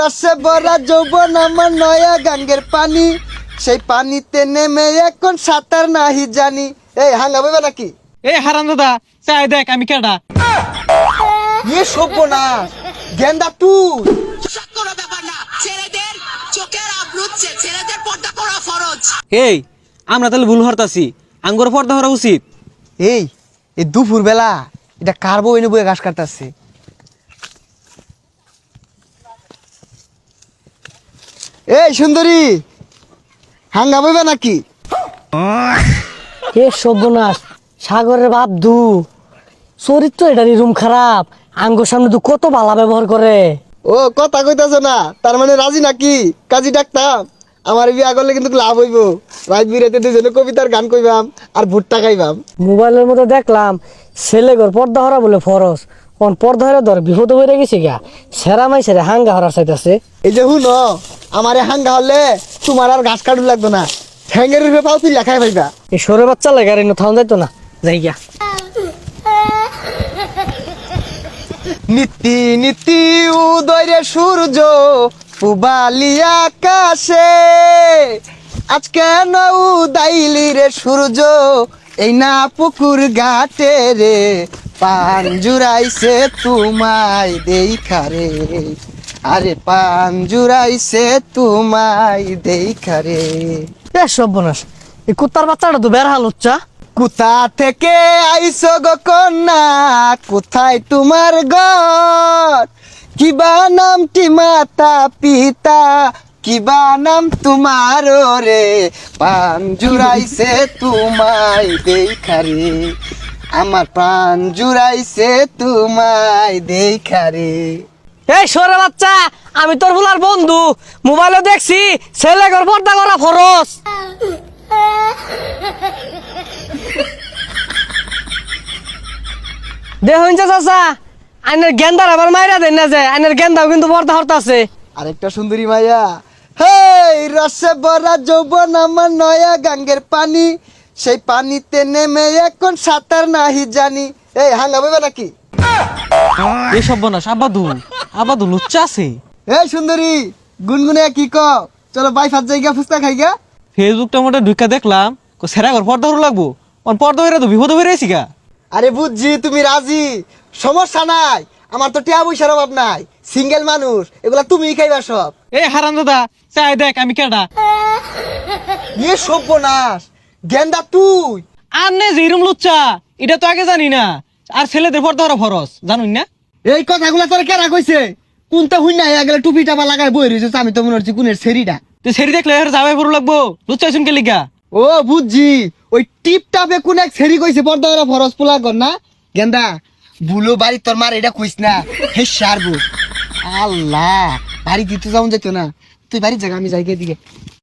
রসে ভরা যৌবন আমার নয়া গাঙ্গের পানি। সেই পানিতে নেমে এখন সাঁতার নাহি জানি। এই হাঙ্গা বইবে নাকি? এই হারাম দাদা চাই দেখ আমি কেডা। ইয়ে সভ্য না গেন্দা তুই এই আমরা তাহলে ভুল হরতাছি আঙ্গুর পর্দা হরা উচিত। এই এই দুপুর বেলা এটা কার বউ এনে বয়ে ঘাস কাটতেছে? এই সুন্দরী হাঙ্গা বইবে নাকি? এ সর্বনাশ সাগরের বাপ দু। চরিত্র এটারই রুম খারাপ আঙ্গুর সামনে তো কত বালা ব্যবহার করে। ও কথা কইতাছ না তার মানে রাজি নাকি? কাজী ডাকতাম আমার বিয়া করলে কিন্তু লাভ হইব। রাত বিরাতে দুজনে কবিতার গান কইবাম আর ভুট্টা খাইবাম। মোবাইলের মধ্যে দেখলাম ছেলে ঘর পর্দা হরা বলে ফরস কোন পর্দা হরা ধর বিপদ হয়ে গেছে গা। সেরা মাই সেরা হাঙ্গা হরার চাইতেছে। এই যে হুন আমারে হাঙ্গা হলে তোমার আর ঘাস কাটু লাগতো না। ঠ্যাঙ্গের রূপে পাও তুই লেখাই পাইবা। এই সরে বাচ্চা লাগে আর থাউন যাইতো না। যাই গিয়া। নীতি নীতি উদয় সূর্য পুবালি আকাশে। আজকে না উদাইলি রে সূর্য? এই না পুকুর ঘাটে রে। পান জুড়াইছে তোমায় দেখা রে। আরে পান জুড়াইছে তোমায় দেখা রে। এ সর্বনাশ এই কুত্তার বাচ্চাটা তো বের হাল হচ্ছা কোথা থেকে আইসো গো কন্যা? কোথায় তোমার ঘর? কিবা নামটি মাতা পিতা কিবা নাম তোমার রে। পান জুড়াইছে তোমায় দেখা রে। আমার প্রাণ জুড়াইছে তোমায় দেখা রে। এই সরে বাচ্চা আমি তোর ভুলার বন্ধু। মোবাইলে দেখছি ছেলে ঘর পর্দা করা ফরস। দেখুন চাচা আইনের গেন্দার আবার মাইরা দেন না যায় আইনের গেন্দাও কিন্তু পর্দা হরতা আছে আরেকটা সুন্দরী মাইয়া। হেই রসে ভরা যৌবন আমার নয়া গাঙ্গের পানি। সেই পানিতে নেমে এখন সাঁতার নাহি জানি। এই হাঙ্গা বইবে নাকি? এই সর্বনাশ আবাদু আবাদু লুচ্চা আছে। এই সুন্দরী গুনগুনে কি ক? চলো বাই ফাত জায়গা ফুচকা খাইগা ফেসবুকটা মোটা ঢুকা দেখলাম কো সেরা ঘর পর্দা লাগবো। অন পর্দা হইরা তো বিপদ হয়ে রয়েছি গা। আরে বুঝছি তুমি রাজি। সমস্যা নাই আমার তো টিয়া পয়সার অভাব নাই। সিঙ্গেল মানুষ এগুলা তুমি খাইবা সব। এই হারাম দাদা চাই দেখ আমি কেডা। ইয়ে সর্বনাশ গেন্দা তুই। আর নে যেরম লুচ্চা এটা তো আগে জানি না। আর ছেলেদের পর্দা হরা ফরস জানুন না? এই কথাগুলা তোর কেরা কইছে কোনটা হুই নাই গেলে টুপি টাপা লাগাই বই রয়েছে আমি তো মনে হচ্ছে কোনের সেরিটা তুই সেরি দেখলে এর যাবে পড়ো লাগবো লুচ্চা শুনকে লিগা? ও বুঝছি। ওই টিপ টাপে কোন এক সেরি কইছে পর্দা ফরস পোলা কর না? গেন্দা বুলো বাড়ি তোর মার এটা কইস না হে সারবো। আল্লাহ বাড়ি দিতে যাও যেত না। তুই বাড়ির জায়গা আমি যাই দিকে